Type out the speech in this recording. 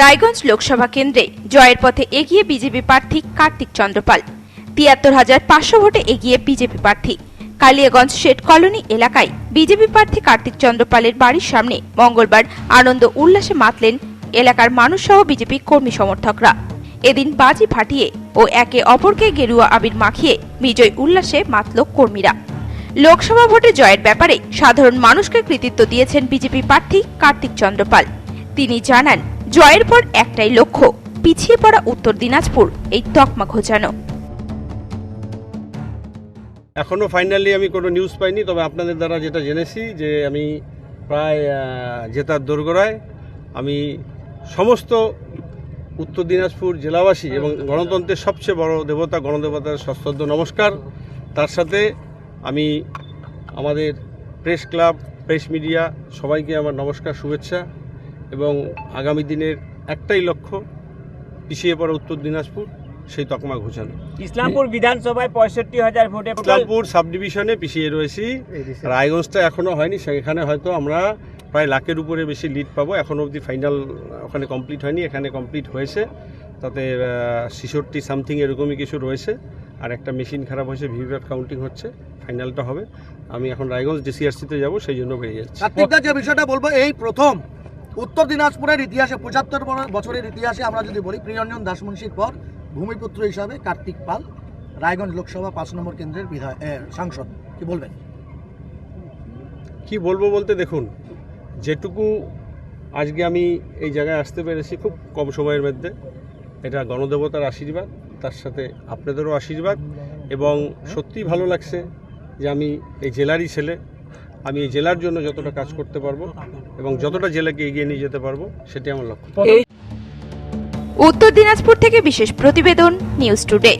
রায়গঞ্জ লোকসভা কেন্দ্রে জয়ের পথে এগিয়ে বিজেপি প্রার্থী কার্তিক চন্দ্রপাল। তিয়াত্তর হাজার পাঁচশো ভোটে এগিয়ে বিজেপি প্রার্থী। কালিয়াগঞ্জ শেঠ কলোনি এলাকায় বিজেপি প্রার্থী কার্তিক চন্দ্রপালের বাড়ির সামনে মঙ্গলবার আনন্দ উল্লাসে মাতলেন এলাকার মানুষ সহ বিজেপি কর্মী সমর্থকরা। এদিন বাজি ফাটিয়ে ও একে অপরকে গেরুয়া আবির মাখিয়ে বিজয় উল্লাসে মাতল কর্মীরা। লোকসভা ভোটে জয়ের ব্যাপারে সাধারণ মানুষকে কৃতিত্ব দিয়েছেন বিজেপি প্রার্থী কার্তিক চন্দ্রপাল। তিনি জানান জয়ের পর একটাই লক্ষ্য, পিছিয়ে পড়া উত্তর দিনাজপুর, এই তকমা ঘোচানো। এখনও ফাইনালি আমি কোনো নিউজ পাইনি, তবে আপনাদের দ্বারা যেটা জেনেছি যে আমি প্রায় জেতার দোরগোড়ায় আমি সমস্ত উত্তর দিনাজপুর জেলাবাসী এবং গণতন্ত্রের সবচেয়ে বড় দেবতা, গণদেবতার সশ্রদ্ধ নমস্কার। তার সাথে আমি আমাদের প্রেস ক্লাব প্রেস মিডিয়া সবাইকে আমার নমস্কার, শুভেচ্ছা। এবং আগামী দিনের একটাই লক্ষ্য পিছিয়ে পড়া উত্তর দিনাজপুর সেই তকমা ঘোচানো ইসলামপুর বিধানসভায় পঁয়ষট্টি হাজার ভোটে ইসলামপুর সাব ডিভিশনে পিছিয়ে রয়েছি। রায়গঞ্জটা এখনও হয়নি সেখানে হয়তো আমরা প্রায় লাখের উপরে বেশি লিড পাবো। এখন অবধি ফাইনাল ওখানে কমপ্লিট হয়নি এখানে কমপ্লিট হয়েছে। তাতে ছিষট্টি সামথিং এরকমই কিছু রয়েছে। আর একটা মেশিন খারাপ হয়েছে ভিভিপ্যাট কাউন্টিং হচ্ছে ফাইনালটা হবে। আমি এখন রায়গঞ্জ ডিসিআরসিতে যাব সেই জন্য বেরিয়ে যাচ্ছি। যে বিষয়টা বলব এই প্রথম উত্তর দিনাজপুরের ইতিহাসে পঁচাত্তর বছরের ইতিহাসে আমরা যদি বলি প্রিয়ঞ্জন দাসমুন্সির পর ভূমিপুত্র হিসাবে কার্তিক পাল, রায়গঞ্জ লোকসভা পাঁচ নম্বর কেন্দ্রের সাংসদ। কি বলবেন? কি বলব বলতে দেখুন, যেটুকু আজকে আমি এই জায়গায় আসতে পেরেছি খুব কম সময়ের মধ্যে, এটা গণদেবতার আশীর্বাদ, তার সাথে আপনাদেরও আশীর্বাদ এবং সত্যিই ভালো লাগছে যে আমি এই জেলারই ছেলে আমি এই জেলার জন্য যতটা কাজ করতে পারব এবং যতটা জেলাকে এগিয়ে নিয়ে যেতে পারব সেটি আমার লক্ষ্য। উত্তর দিনাজপুর থেকে বিশেষ প্রতিবেদন নিউজ টুডে